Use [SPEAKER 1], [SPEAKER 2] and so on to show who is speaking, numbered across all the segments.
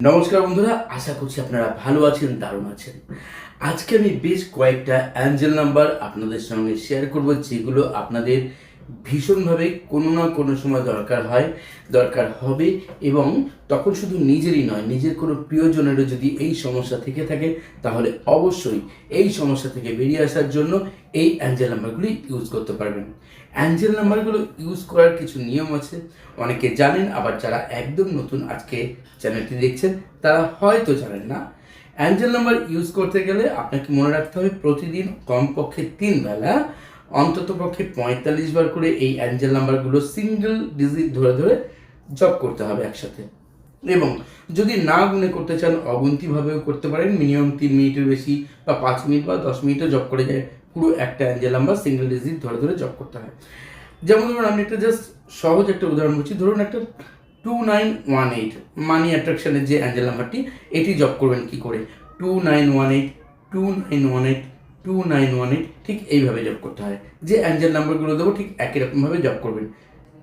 [SPEAKER 1] নমস্কার বন্ধুরা, আশা করছি আপনারা ভালো আছেন, দারুণ আছেন। আজকে আমি বেশ কয়েকটা অ্যাঞ্জেল নাম্বার আপনাদের সঙ্গে শেয়ার করব, যেগুলো আপনাদের ভীষণভাবে কোনো না কোনো সময় দরকার হয়, দরকার হবে এবং তখন শুধু নিজেরই নয়, নিজের কোনো প্রিয়জনেরও যদি এই সমস্যা থেকে থাকে, তাহলে অবশ্যই এই সমস্যা থেকে বেরিয়ে আসার জন্য এই অ্যাঞ্জেল নাম্বারগুলি ইউজ করতে পারবেন। অ্যাঞ্জেল নাম্বারগুলো ইউজ করার কিছু নিয়ম আছে, অনেকে জানেন, আবার যারা একদম নতুন আজকে চ্যানেলটি দেখছেন, তারা হয়তো জানেন না। অ্যাঞ্জেল নাম্বার ইউজ করতে গেলে আপনাকে মনে রাখতে হবে, প্রতিদিন কমপক্ষে তিন বেলা অন্তত পক্ষে পঁয়তাল্লিশ বার করে এই অ্যাঞ্জেল নাম্বারগুলো সিঙ্গেল ডিজিট ধরে ধরে জব করতে হবে একসাথে। এবং যদি না গুনে করতে চান অগুন্তিভাবেও করতে পারেন। মিনিমাম তিন মিনিটের বেশি বা পাঁচ মিনিট বা দশ মিনিটও জব করে যায়। পুরো একটা অ্যাঞ্জেল নাম্বার সিঙ্গেল ডিজিট ধরে ধরে জব করতে হয়। যেমন ধরুন, আমি একটা জাস্ট সহজ একটা উদাহরণ বলছি। ধরুন একটা two nine one eight money অ্যাট্রাকশনের যে অ্যাঞ্জেল নাম্বারটি এটি জব করবেন কি করে? Two nine one eight two nine one eight two nine one eight ঠিক এইভাবে জব করতে হয়। যে অ্যাঞ্জেল নাম্বারগুলো দেবো, ঠিক একই রকমভাবে জব করবেন।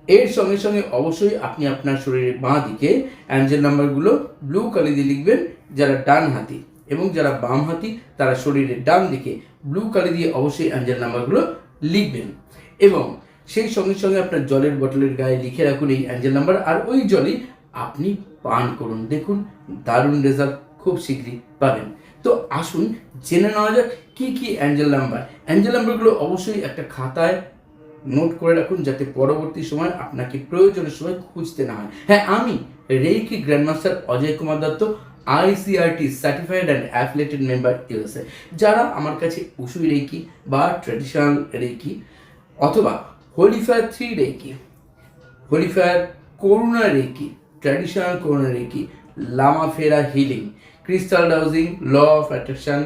[SPEAKER 1] এর সঙ্গে সঙ্গে অবশ্যই আপনি আপনার শরীরের বাঁ দিকে অ্যাঞ্জেল নাম্বারগুলো ব্লু কালি দিয়ে লিখবেন, যারা ডান হাতি এবং যারা বাম হাতি, তারা শরীরের ডান দিকে ব্লু কালি দিয়ে অবশ্যই অ্যাঞ্জেল নাম্বারগুলো লিখবেন। এবং সেই সঙ্গে সঙ্গে আপনার জলের বটলের গায়ে লিখে রাখুন এই অ্যাঞ্জেল নাম্বার আর ওই জলই আপনি পান করুন। দেখুন, দারুণ রেজাল্ট খুব শীঘ্রই পাবেন। তো আসুন জেনে নেওয়া যাক কী কী অ্যাঞ্জেল নাম্বার। অ্যাঞ্জেল নাম্বারগুলো অবশ্যই একটা খাতায় নোট করে রাখুন যাতে পরবর্তী সময় আপনাকে প্রয়োজনের সময় খুঁজতে না হয়। হ্যাঁ আমি reiki grandmaster Ajay Kumar Dutta ICRT certified and affiliated member USA যারা আমার কাছে উসুই রেইকি বা ট্র্যাডিশনাল রেইকি অথবা Holy Fire three reiki, Holy Fire Karuna reiki traditional Karuna reiki lama fera healing crystal dowsing law of attraction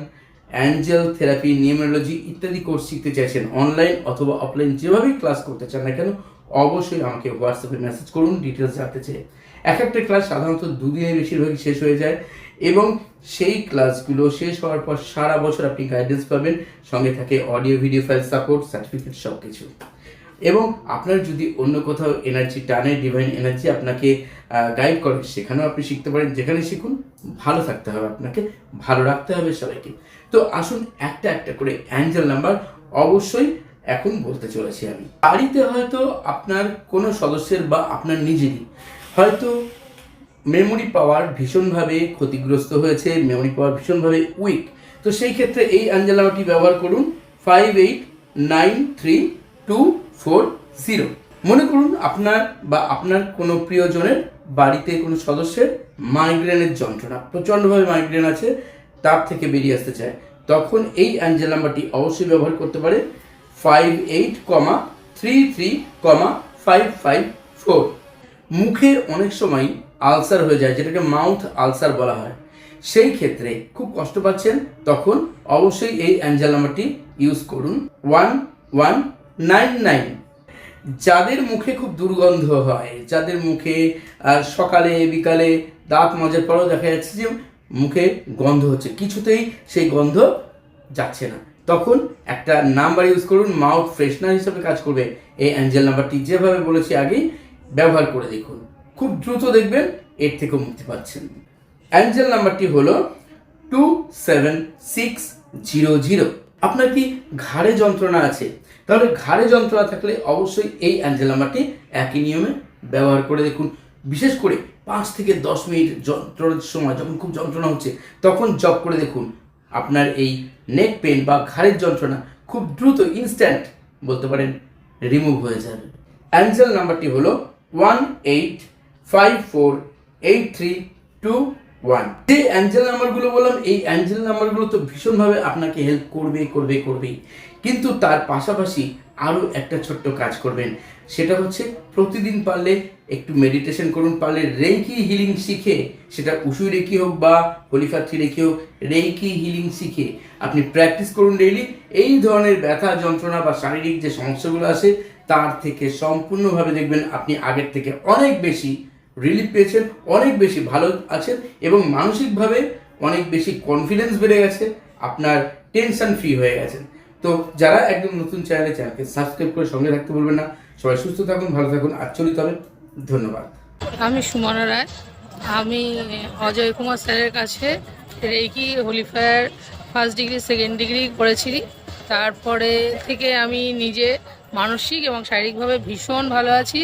[SPEAKER 1] angel therapy numerology ইত্যাদি course শিখতে চাইছেন online অথবা offline যেভাবেই ক্লাস করতে চান না কেন, অবশ্যই আমাকে হোয়াটসঅ্যাপে মেসেজ করুন ডিটেলস জানতে চেয়ে এক একটা ক্লাস সাধারণত দুদিনের বেশিরভাগই শেষ হয়ে যায় এবং সেই ক্লাসগুলো শেষ হওয়ার পর সারা বছর আপনি গাইডেন্স পাবেন, সঙ্গে থাকে audio video file support certificate সব কিছু এবং আপনার যদি অন্য কোথাও এনার্জি টানে ডিভাইন এনার্জি আপনাকে গাইড করে, সেখানেও আপনি শিখতে পারেন। যেখানে শিখুন, ভালো থাকতে হবে আপনাকে, ভালো রাখতে হবে সবাইকে। তো আসুন একটা একটা করে অ্যাঞ্জেল নাম্বার অবশ্যই এখন বলতে চলেছি আমি। বাড়িতে হয়তো আপনার কোনো সদস্যের বা আপনার নিজেরই হয়তো মেমোরি পাওয়ার ভীষণভাবে ক্ষতিগ্রস্ত হয়েছে মেমোরি পাওয়ার ভীষণভাবে উইক তো সেই ক্ষেত্রে এই অ্যাঞ্জেলামাটি ব্যবহার করুন five eight nine three two four zero মনে করুন আপনার বা আপনার কোনো প্রিয়জনের বাড়িতে কোনো সদস্যের মাইগ্রেনের যন্ত্রণা, প্রচণ্ডভাবে মাইগ্রেন আছে, তার থেকে বেরিয়ে আসতে চায়। তখন এই অ্যাঞ্জেল নাম্বারটি অবশ্যই ব্যবহার করতে পারে five eight comma three three comma five five four মুখে অনেক সময় আলসার হয়ে যায়, যেটাকে মাউথ আলসার বলা হয়। সেই ক্ষেত্রে খুব কষ্ট পাচ্ছেন, তখন অবশ্যই এই অ্যাঞ্জেল নাম্বারটি ইউজ করুন। One one nine nine. যাদের মুখে খুব দুর্গন্ধ হয় যাদের মুখে আহ, সকালে বিকালে দাঁত মাজার পরেও দেখা যাচ্ছে যে মুখে গন্ধ হচ্ছে কিছুতেই সেই গন্ধ যাচ্ছে না। তখন একটা নাম্বার ইউজ করুন মাউথ ফ্রেশনার হিসেবে কাজ করবে। এই অ্যাঞ্জেল নাম্বারটি যেভাবে বলেছি আগেই ব্যবহার করে দেখুন। খুব দ্রুত দেখবেন এর থেকেও মুক্তি পাচ্ছেন। অ্যাঞ্জেল নাম্বারটি হলো two seven six zero zero আপনার কি ঘাড়ে যন্ত্রণা আছে? তাহলে ঘাড়ে যন্ত্রণা থাকলে অবশ্যই এই অ্যাঞ্জেল নাম্বারটি একই নিয়মে ব্যবহার করে দেখুন। বিশেষ করে পাঁচ থেকে দশ মিনিট যন্ত্রণার সময় যখন খুব যন্ত্রণা হচ্ছে, তখন জব করে দেখুন। আপনার এই নেক পেন বা ঘাড়ের যন্ত্রণা খুব দ্রুত ইনস্ট্যান্ট বলতে পারেন রিমুভ হয়ে যাবে। অ্যাঞ্জেল নাম্বারটি হলো one eight five four eight three two one যে অ্যাঞ্জেল নাম্বারগুলো বললাম, এই অ্যাঞ্জেল নাম্বারগুলো তো ভীষণভাবে আপনাকে হেল্প করবে করবে করবেই কিন্তু তার পাশাপাশি আরও একটা ছোট্ট কাজ করবেন। সেটা হচ্ছে প্রতিদিন পারলে একটু মেডিটেশন করুন। পারলে রেইকি হিলিং শিখে, সেটা উসুই রেকি হোক বা হলিফাথি রেকি হোক রেইকি হিলিং শিখে আপনি প্র্যাকটিস করুন ডেইলি এই ধরনের ব্যথা যন্ত্রণা বা শারীরিক যে সমস্যাগুলো আছে, তার থেকে সম্পূর্ণভাবে দেখবেন আপনি আগের থেকে অনেক বেশি রিলিফ পেয়েছেন, অনেক বেশি ভালো আছেন এবং মানসিকভাবে অনেক বেশি কনফিডেন্স বেড়ে গেছে, আপনার টেনশন ফ্রি হয়ে গেছেন। তো যারা একদম নতুন চ্যানেলে চ্যানেলকে সাবস্ক্রাইব করে সঙ্গে রাখতে বলবেন না। সবাই সুস্থ থাকুন, ভালো থাকুন আর চলিত হবেন ধন্যবাদ।
[SPEAKER 2] আমি সুমনা রায়। আমি অজয় কুমার স্যারের কাছে reiki Holy Fire first degree second degree করেছি তারপরে থেকে আমি নিজে মানসিক এবং শারীরিকভাবে ভীষণ ভালো আছি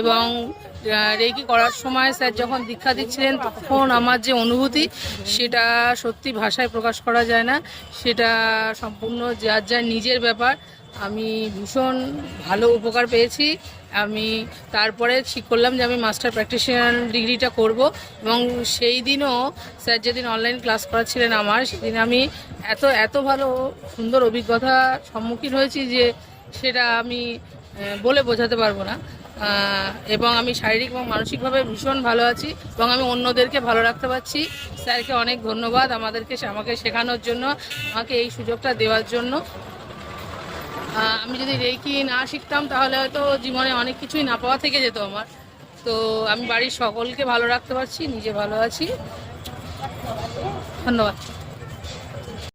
[SPEAKER 2] এবং রেকি করার সময় স্যার যখন দীক্ষা দিচ্ছিলেন, তখন আমার যে অনুভূতি, সেটা সত্যি ভাষায় প্রকাশ করা যায় না। সেটা সম্পূর্ণ যার যার নিজের ব্যাপার। আমি ভীষণ ভালো উপকার পেয়েছি। আমি তারপরে ঠিক করলাম যে আমি মাস্টার প্র্যাকটিশিয়ান ডিগ্রিটা করব এবং সেই দিনও স্যার যেদিন অনলাইন ক্লাস করাচ্ছিলেন আমার, সেদিন আমি এত এত ভালো, সুন্দর অভিজ্ঞতার সম্মুখীন হয়েছি যে সেটা আমি বলে বোঝাতে পারব না। এবং আমি শারীরিক এবং মানসিকভাবে ভীষণ ভালো আছি এবং আমি অন্যদেরকে ভালো রাখতে পারছি। স্যারকে অনেক ধন্যবাদ আমাদেরকে আমাকে শেখানোর জন্য, আমাকে এই সুযোগটা দেওয়ার জন্য। আমি যদি রেকি না শিখতাম তাহলে হয়তো জীবনে অনেক কিছুই না পাওয়া থেকে যেত আমার। তো আমি বাড়ির সকলকে ভালো রাখতে পারছি, নিজে ভালো আছি। ধন্যবাদ।